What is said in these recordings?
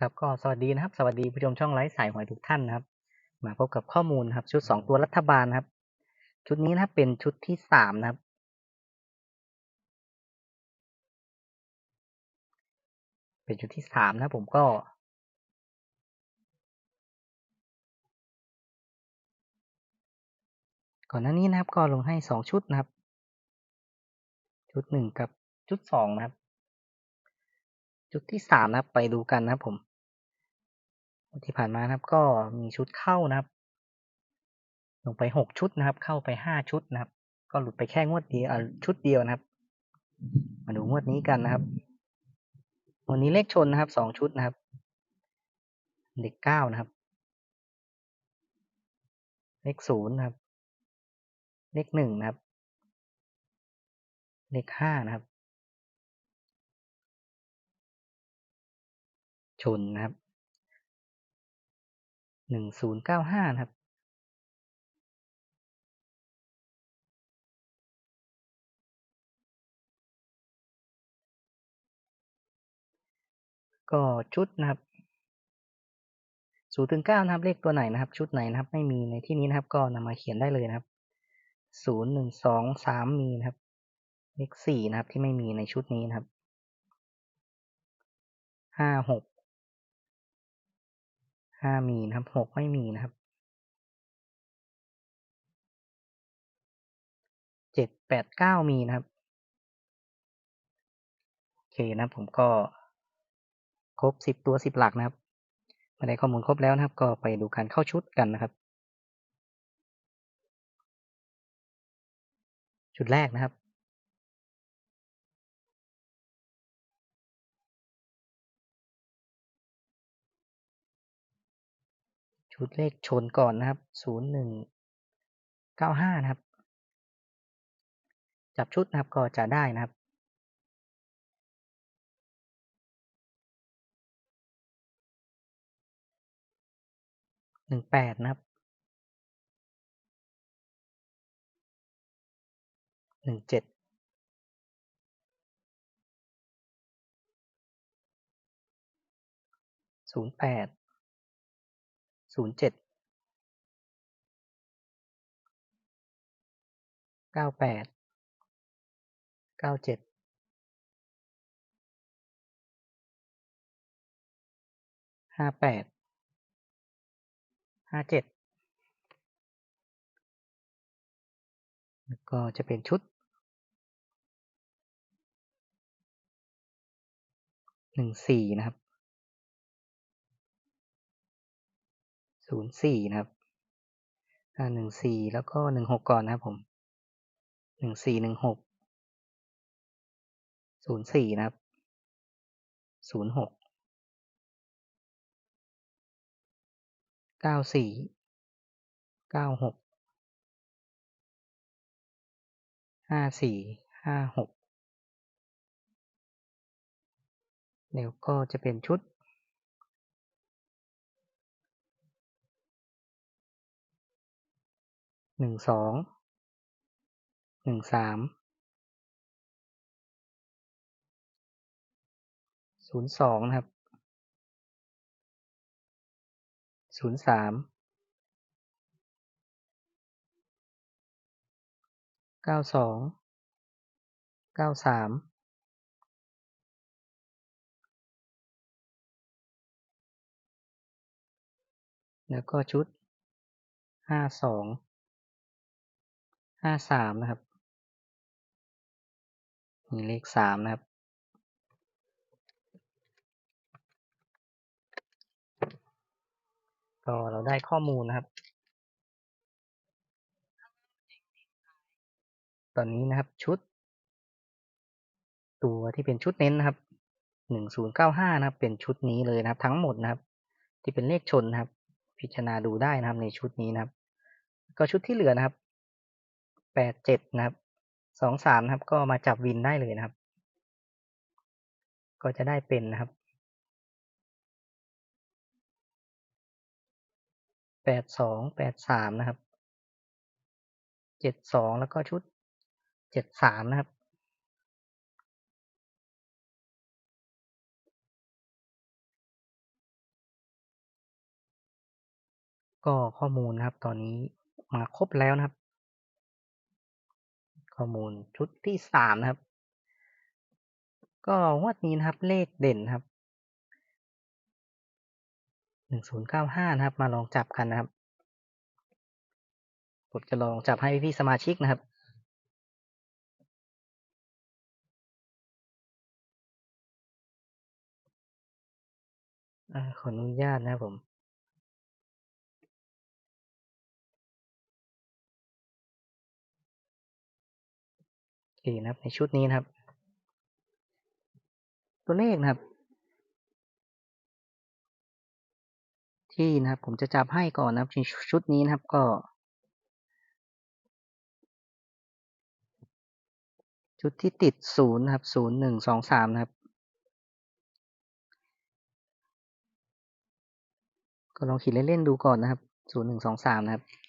ครับก็สวัสดีนะครับ สวัสดีผู้ชมช่องไลฟ์สายหวยทุกท่านนะครับ มาพบกับข้อมูลครับ ชุดสองตัวรัฐบาลครับ ชุดนี้นะเป็นชุดที่สามนะครับ เป็นชุดที่สามนะผมก็ก่อนหน้านี้นะครับก็ลงให้สองชุดนะครับ ชุดหนึ่งกับชุดสองนะครับ ชุดที่สามนะครับไปดูกันนะครับผม ที่ผ่านมานะครับก็มีชุดเข้านะครับ ลงไปหกชุดนะครับ เข้าไปห้าชุดนะครับ ก็หลุดไปแค่งวดเดียวชุดเดียวนะครับ มาดูงวดนี้กันนะครับ วันนี้เลขชนนะครับสองชุดนะครับเลขเก้านะครับ เลขศูนย์นะครับ เลขหนึ่งนะครับ เลขห้านะครับ ชนนะครับ หนึ่งศูนย์เก้าห้านะครับ ก็ชุดนะครับศูนย์ถึงเก้านะครับ เลขตัวไหนนะครับ ชุดไหนนะครับ ไม่มีในที่นี้นะครับ ก็นำมาเขียนได้เลยนะครับศูนย์หนึ่งสองสามมีนะครับ เลขสี่นะครับที่ไม่มีในชุดนี้นะครับห้าหก ห้ามีนะครับหกไม่มีนะครับเจ็ดแปดเก้ามีนะครับโอเคนะครับผมก็ครบสิบตัวสิบหลักนะครับมาได้ข้อมูลครบแล้วนะครับ ก็ไปดูการเข้าชุดกันนะครับ ชุดแรกนะครับ ชุดเลขชนก่อนนะครับ ศูนย์หนึ่งเก้าห้านะครับ จับชุดนะครับก็จะได้นะครับหนึ่งแปดนะครับหนึ่งเจ็ดศูนย์แปด ศูนย์เจ็ดเก้าแปดเก้าเจ็ดห้าแปดห้าเจ็ดก็จะเป็นชุดหนึ่งสี่นะครับ ศูนย์สี่นะครับหนึ่งสี่แล้วก็หนึ่งหกก่อนนะครับผมหนึ่งสี่หนึ่งหกศูนย์สี่นะครับศูนย์หกเก้าสี่เก้าหกห้าสี่ห้าหกแล้วก็จะเป็นชุด หนึ่งสอง หนึ่งสาม ศูนย์สองนะครับ ศูนย์สาม เก้าสอง เก้าสาม แล้วก็ชุดห้าสอง ห้าสามนะครับมีเลขสามนะครับ ก็เราได้ข้อมูลนะครับ ตอนนี้นะครับชุด ตัวที่เป็นชุดเน้นนะครับหนึ่งศูนย์เก้าห้านะครับ เป็นชุดนี้เลยนะครับ ทั้งหมดนะครับ ที่เป็นเลขชนนะครับ พิจารณาดูได้นะครับในชุดนี้นะครับ ก็ชุดที่เหลือนะครับ แปดเจ็ดนะครับสองสามนะครับ ก็มาจับวินได้เลยนะครับ ก็จะได้เป็นนะครับแปดสองแปดสามนะครับเจ็ดสองแล้วก็ชุดเจ็ดสามนะครับ ก็ข้อมูลนะครับ ตอนนี้มาครบแล้วนะครับ ข้อมูลชุดที่สามนะครับ ก็งวดนี้นะครับเลขเด่นครับหนึ่งศูนย์เก้าห้านะครับ มาลองจับกันนะครับผมจะลองจับให้พี่สมาชิกนะครับอขออนุญาตนะครับผม โอนะครับ ในชุดนี้นะครับ ตัวเลขนะครับ ที่นะครับ ผมจะจับให้ก่อนนะครับชุดนี้นะครับก็ ชุดที่ติดศูนย์นะครับศูนย์หนึ่งสองสามนะครับ ก็ลองขีดเล่นๆดูก่อนนะครับศูนย์หนึ่งสองสามนะครับ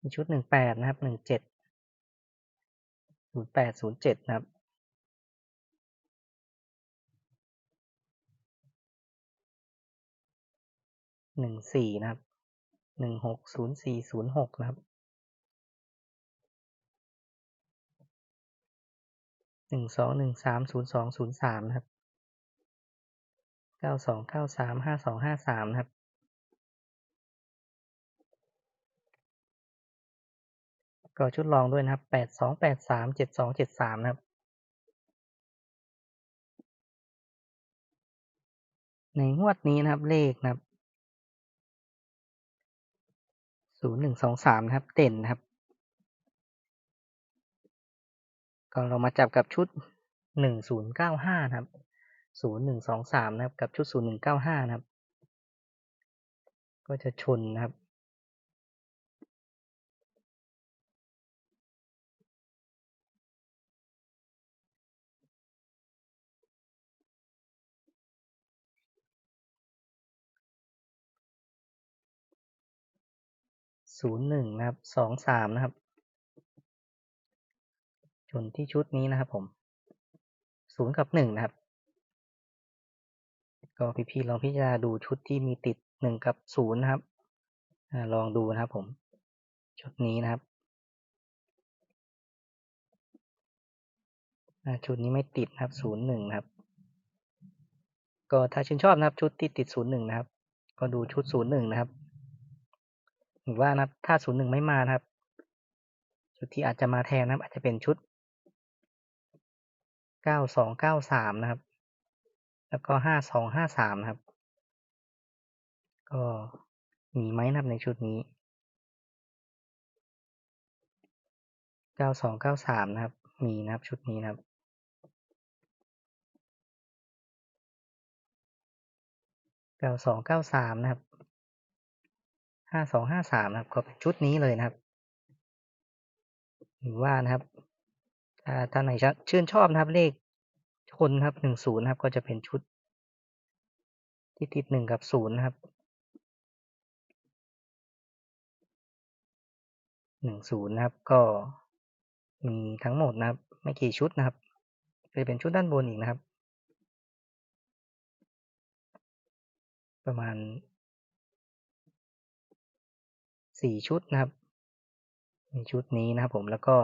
มีชุดหนึ่งแปดนะครับหนึ่งเจ็ดศูนย์แปดศูนย์เจ็ดนะครับ หนึ่งสี่นะครับ หนึ่งหกศูนย์สี่ศูนย์หกนะครับ หนึ่งสองหนึ่งสามศูนย์สองศูนย์สามนะครับ เก้าสองเก้าสามห้าสองห้าสามนะครับ ก็ชุดรองด้วยนะครับ แปดสองแปดสามเจ็ดสองเจ็ดสามนะครับ ในงวดนี้นะครับเลขนะครับศูนย์หนึ่งสองสามนะครับ เด่นนะครับ ก็เรามาจับกับชุดหนึ่งศูนย์เก้าห้านะครับศูนย์หนึ่งสองสามนะครับ กับชุดศูนย์หนึ่งเก้าห้านะครับ ก็จะชนนะครับ ศูนย์หนึ่งนะครับสองสามนะครับ ชนที่ชุดนี้นะครับผมศูนย์กับหนึ่งนะครับ ก็พี่ๆลองพิจารณาดูชุดที่มีติดหนึ่งกับศูนย์นะครับอลองดูนะครับผม ชุดนี้นะครับชุดนี้ไม่ติดนะครับศูนย์หนึ่งนะครับ ก็ถ้าชื่นชอบนะครับชุดที่ติดศูนย์หนึ่งนะครับ ก็ดูชุดศูนย์หนึ่งนะครับ หรือว่านะถ้าศูนย์หนึ่งไม่มานะครับ ชุดที่อาจจะมาแทนนะครับ อาจจะเป็นชุดเก้าสองเก้าสามนะครับ แล้วก็ห้าสองห้าสามนะครับ ก็มีไหมนะครับในชุดนี้เก้าสองเก้าสามนะครับ มีนะครับชุดนี้นะครับเก้าสองเก้าสามนะครับ ห้าสองห้าสามนะครับ ก็เป็นชุดนี้เลยนะครับหรือว่านะครับ ถ้าท่านไหนชื่นชอบนะครับเลขชนครับหนึ่งศูนย์นะครับ ก็จะเป็นชุด ที่ติดหนึ่งกับศูนย์นะครับหนึ่งศูนย์นะครับ ก็มีทั้งหมดนะครับ ไม่กี่ชุดนะครับจะเป็นชุดด้านบนอีกนะครับ ประมาณ สี่ชุดนะครับในชุดนี้นะครับผมแล้วก็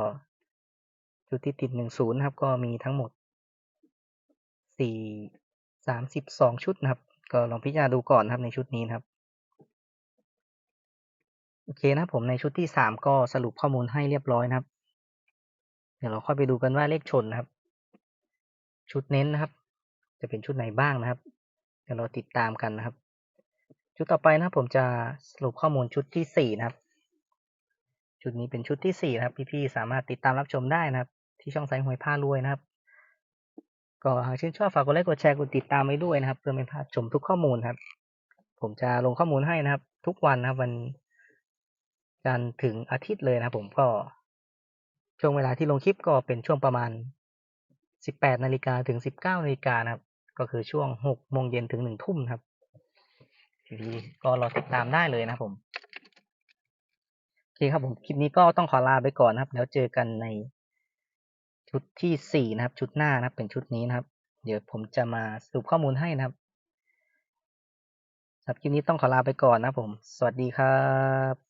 ชุดที่ติดหนึ่งศูนย์นะครับ ก็มีทั้งหมดสี่สามสิบสองชุดนะครับ ก็ลองพิจารณาดูก่อนนะครับในชุดนี้นะครับโอเคนะครับผมในชุดที่สามก็สรุปข้อมูลให้เรียบร้อยนะครับ เดี๋ยวเราค่อยไปดูกันว่าเลขชนนะครับ ชุดเน้นนะครับ จะเป็นชุดไหนบ้างนะครับ เดี๋ยวเราติดตามกันนะครับ ชุดต่อไปนะครับผมจะสรุปข้อมูลชุดที่สี่นะครับ ชุดนี้เป็นชุดที่สี่นะครับ พี่ๆสามารถติดตามรับชมได้นะครับ ที่ช่องสายหวยผ้ารวยนะครับ ก็หากชื่นชอบฝากกดไลค์กดแชร์กดติดตามไว้ด้วยนะครับ เพื่อไม่พลาดชมทุกข้อมูลครับ ผมจะลงข้อมูลให้นะครับ ทุกวันนะครับวันจันทร์ถึงอาทิตย์เลยนะผมก็ช่วงเวลาที่ลงคลิปก็เป็นช่วงประมาณ 18 นาฬิกาถึง 19 นาฬิกานะครับ ก็คือช่วง 6 โมงเย็นถึง 1 ทุ่มครับ ทีก็รอติดตามได้เลยนะครับผมโอเคครับผมคลิปนี้ก็ต้องขอลาไปก่อนนะครับ แล้วเจอกันในชุดที่สี่นะครับ ชุดหน้านะครับ เป็นชุดนี้นะครับ เดี๋ยวผมจะมาสรุปข้อมูลให้นะครับสำหรับคลิปนี้ต้องขอลาไปก่อนนะครับผม สวัสดีครับ